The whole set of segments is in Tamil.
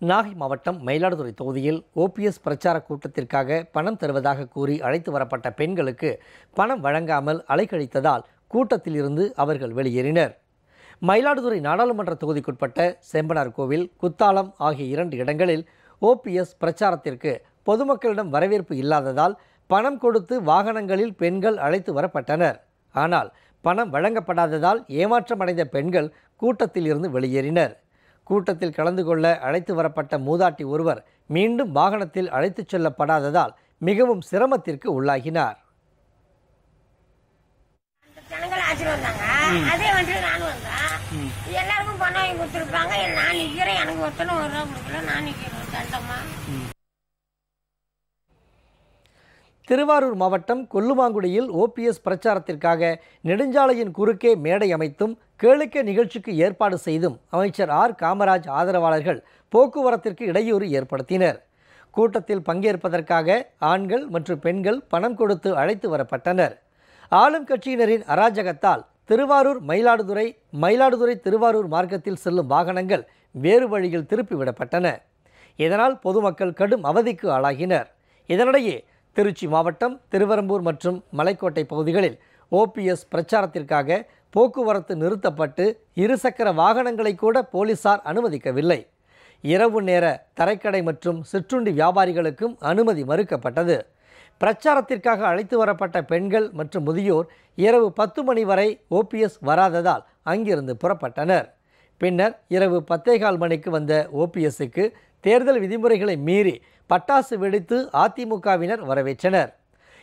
நாகை மாவட்டம் மயிலாடுதுறை தொகுதியில் ஓபிஎஸ் பிரச்சார கூட்டத்திற்காக பணம் தருவதாக கூறி அழைத்து வரப்பட்ட பெண்களுக்கு பணம் வழங்காமல் அலைக்கழித்ததால் கூட்டத்தில் இருந்து அவர்கள் வெளியேறினர். மயிலாடுதுறை நாடாளுமன்ற தொகுதிக்குட்பட்ட செம்பனார் கோவில் குத்தாலம் ஆகிய இரண்டு இடங்களில் ஓபிஎஸ் பிரச்சாரத்திற்கு பொதுமக்களிடம் வரவேற்பு இல்லாததால் பணம் கொடுத்து வாகனங்களில் பெண்கள் அழைத்து வரப்பட்டனர். ஆனால் பணம் வழங்கப்படாததால் ஏமாற்றமடைந்த பெண்கள் கூட்டத்தில் இருந்து வெளியேறினர். கூட்டத்தில் கலந்து கொள்ள அழைத்து வரப்பட்ட மூதாட்டி ஒருவர் மீண்டும் வாகனத்தில் அழைத்துச் செல்லப்படாததால் மிகவும் சிரமத்திற்கு உள்ளாகினார். ஜனங்கள் ஆட்சியில் வந்தாங்க. அதே வண்டியில் நானும் வந்தேன். எல்லாருக்கும் பணம் கொடுத்துருப்பாங்க. நான் நிற்கிறேன் எனக்கு ஒருத்தனை ஒரு ரூபா கொடுக்கல. நான் நிற்கிறேன் தண்டமா திருவாரூர் மாவட்டம் கொல்லுமாங்குடியில் ஓபிஎஸ் பிரச்சாரத்திற்காக நெடுஞ்சாலையின் குறுக்கே மேடை அமைத்தும் கேளிக்கை நிகழ்ச்சிக்கு ஏற்பாடு செய்தும் அமைச்சர் ஆர். காமராஜ் ஆதரவாளர்கள் போக்குவரத்திற்கு இடையூறு ஏற்படுத்தினர். கூட்டத்தில் பங்கேற்பதற்காக ஆண்கள் மற்றும் பெண்கள் பணம் கொடுத்து அழைத்து வரப்பட்டனர். ஆளும் கட்சியினரின் அராஜகத்தால் திருவாரூர் மயிலாடுதுறை மயிலாடுதுறை திருவாரூர் மார்க்கத்தில் செல்லும் வாகனங்கள் வேறு வழியில் திருப்பிவிடப்பட்டன. இதனால் பொதுமக்கள் கடும் அவதிக்கு ஆளாகினர். இதனிடையே திருச்சி மாவட்டம் திருவரம்பூர் மற்றும் மலைக்கோட்டை பகுதிகளில் ஓபிஎஸ் பிரச்சாரத்திற்காக போக்குவரத்து நிறுத்தப்பட்டு இருசக்கர வாகனங்களை கூட போலீசார் அனுமதிக்கவில்லை. இரவு நேர தரைக்கடை மற்றும் சிற்றுண்டி வியாபாரிகளுக்கும் அனுமதி மறுக்கப்பட்டது. பிரச்சாரத்திற்காக அழைத்து வரப்பட்ட பெண்கள் மற்றும் முதியோர் இரவு பத்து மணி வரை ஓபிஎஸ் வராததால் அங்கிருந்து புறப்பட்டனர். பின்னர் இரவு பத்தேகால் மணிக்கு வந்த ஓபிஎஸ்ஸுக்கு தேர்தல் விதிமுறைகளை மீறி பட்டாசு வெடித்து அதிமுகவினர் வரவேற்றனர்.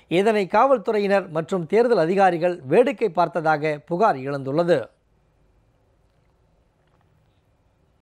இதனை காவல்துறையினர் மற்றும் தேர்தல் அதிகாரிகள் வேடிக்கை பார்த்ததாக புகார் எழுந்துள்ளது.